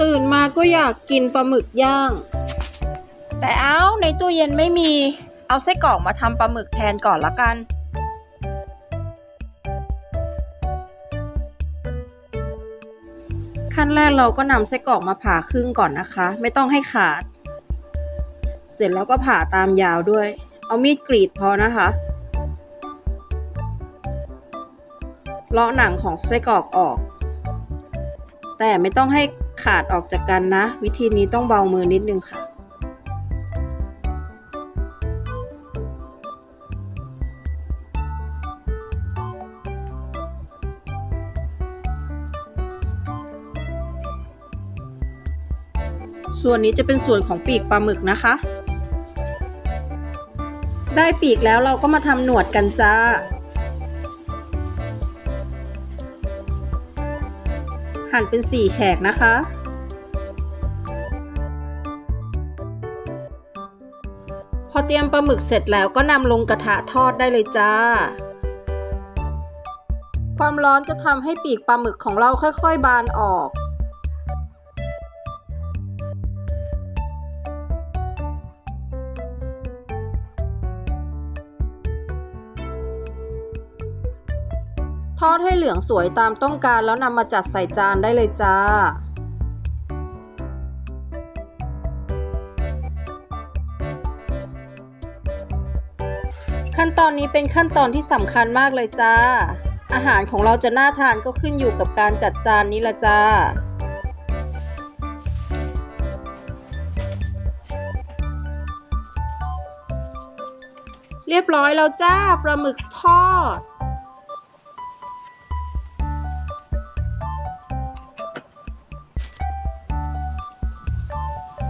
ตื่นมาก็อยากกินปลาหมึกย่าง แต่เอาในตู้เย็นไม่มี เอาไส้กรอกมาทำปลาหมึกแทนก่อนละกัน ขั้นแรกเราก็นำไส้กรอกมาผ่าครึ่งก่อนนะคะ ไม่ต้องให้ขาด เสร็จแล้วก็ผ่าตามยาวด้วย เอามีดกรีดพอนะคะเลาะหนังของไส้กรอกออก แต่ไม่ต้องให้ขาดออกจากกันนะ วิธีนี้ต้องเบามือนิดนึงค่ะ ส่วนนี้จะเป็นส่วนของปีกปลาหมึกนะคะ ได้ปีกแล้วเราก็มาทำหนวดกันจ้า หั่นเป็นสี่แฉกนะคะ พอเตรียมปลาหมึกเสร็จแล้วก็นำลงกระทะทอดได้เลยจ้า ความร้อนจะทำให้ปีกปลาหมึกของเราค่อยๆ บานออก ทอดให้เหลืองสวยตามต้องการแล้วนำมาจัดใส่จานได้เลยจ้า ขั้นตอนนี้เป็นขั้นตอนที่สำคัญมากเลยจ้า อาหารของเราจะน่าทานก็ขึ้นอยู่กับการจัดจานนี้ละจ้าเรียบร้อยแล้วจ้าปลาหมึกทอด